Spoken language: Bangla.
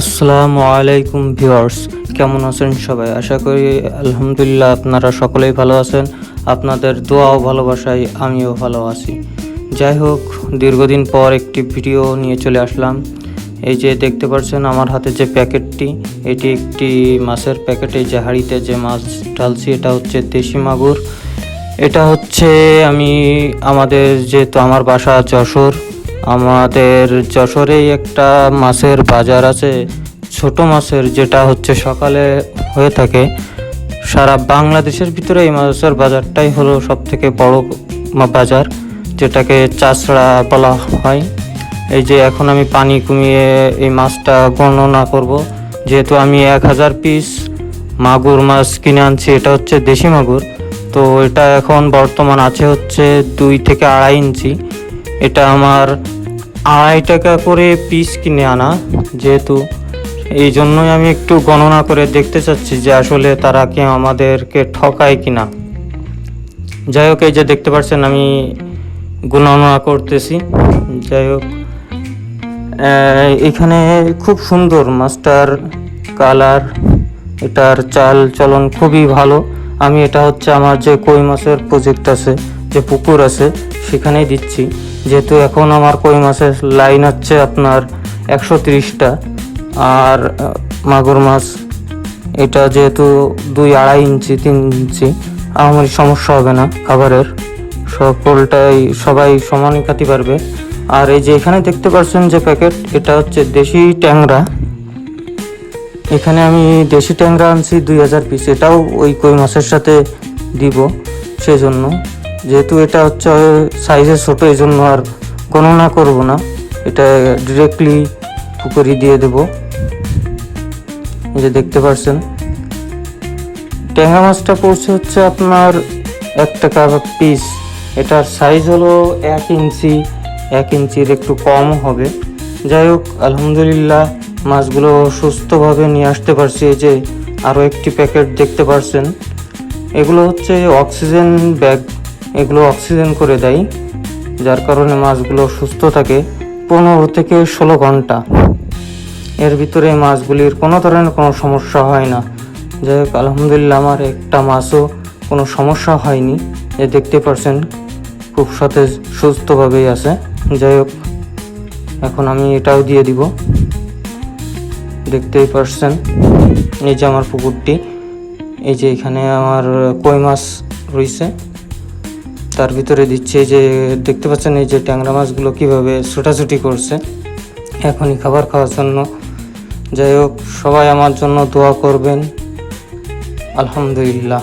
আসসালামু আলাইকুম ভিউয়ার্স, কেমন আছেন সবাই? আশা করি আলহামদুলিল্লাহ আপনারা সকলেই ভালো আছেন। আপনাদের দোয়া ও ভালোবাসায় আমিও ভালো আছি। যাই হোক, দীর্ঘদিন পর একটি ভিডিও নিয়ে চলে আসলাম। এই যে দেখতে পাচ্ছেন আমার হাতে যে প্যাকেটটি, এটি একটি মাছের প্যাকেট। যে হাঁড়িতে যে মাছ ঢালছি, এটা হচ্ছে দেশি মাগুর। এটা হচ্ছে আমি, আমাদের যেহেতু আমার বাসা যশোর আমাদের যশোরেই একটা মাছের বাজার আছে। ছোট মাছের যেটা হচ্ছে সকালে হয়ে থাকে। সারা বাংলাদেশের ভিতরে এই মাছের বাজারটাই হলো সব থেকে বড় বাজার, যেটাকে চাষড়া বলা হয়। এই যে এখন আমি পানি কমিয়ে এই মাছটা গণনা করব। যেহেতু আমি এক হাজার পিস মাগুর মাছ কিনে আনছি, এটা হচ্ছে দেশি মাগুর। তো এটা এখন বর্তমান আছে হচ্ছে দুই থেকে আড়াই ইঞ্চি। এটা আমার আড়াই টাকা করে পিস কিনে আনা, যেহেতু এই জন্যই আমি একটু গণনা করে দেখতে চাচ্ছি যে আসলে তারা কি আমাদেরকে ঠকায় কি না যাই হোক, এই যে দেখতে পাচ্ছেন, আমি গণনা করতেছি। যাই হোক এখানে খুব সুন্দর মাস্টার কালার। এটার চাল চলন খুবই ভালো। আমি এটা হচ্ছে আমার যে কই মাছের প্রজেক্ট আছে, যে পুকুর আছে, সেখানেই দিচ্ছি। যেহেতু এখন আমার কই মাছের লাইন হচ্ছে আপনার একশো তিরিশটা। আর মাগুর মাছ, এটা যেহেতু দুই আড়াই ইঞ্চি, তিন ইঞ্চি আমার সমস্যা হবে না খাবারের। সকলটাই সবাই সমানই খাতে পারবে। আর এই যে এখানে দেখতে পাচ্ছেন যে প্যাকেট এটা হচ্ছে দেশি ট্যাংরা। এখানে আমি দেশি ট্যাংরা আনছি দুই হাজার পিস, এটাও ওই কই মাছের সাথে দিব, সেজন্য। যেহেতু এটা হচ্ছে সাইজে ছোট এই জন্য আর গণনা করব না। এটা ডিরেক্টলি পুকুরি দিয়ে দেব। এই যে দেখতে পাচ্ছেন ট্যাংরা মাছটা পড়ছে হচ্ছে আপনার এক টাকা পিস এটার সাইজ হলো এক ইঞ্চি, এক ইঞ্চির একটু কম হবে। যাই হোক, আলহামদুলিল্লাহ মাছগুলো সুস্থভাবে নিয়ে আসতে পারছি। এই যে আরও একটি প্যাকেট দেখতে পারছেন। এগুলো হচ্ছে অক্সিজেন ব্যাগ এগুলো অক্সিজেন করে দেয়, যার কারণে মাছগুলো সুস্থ থাকে পনেরো থেকে ষোলো ঘণ্টা। এর ভিতরে মাছগুলির কোনো ধরনের কোনো সমস্যা হয় না। যাই হোক, আলহামদুলিল্লাহ আমার একটা মাছও কোনো সমস্যা হয়নি। এ দেখতে পারছেন, খুব সতেজ, সুস্থভাবেই আছে। যাই হোক, এখন আমি এটাও দিয়ে দিব। দেখতেই পারছেন, এই যে আমার পুকুরটি, এই যে এখানে আমার কই মাছ রয়েছে। তার ভিতরে দিচ্ছে যে, দেখতে পাচ্ছেন এই যে ট্যাংরা মাছগুলো কীভাবে ছোটাছুটি করছে। এখনই খাবার খাওয়ার জন্য। যাই হোক, সবাই আমার জন্য দোয়া করবেন। আলহামদুলিল্লাহ।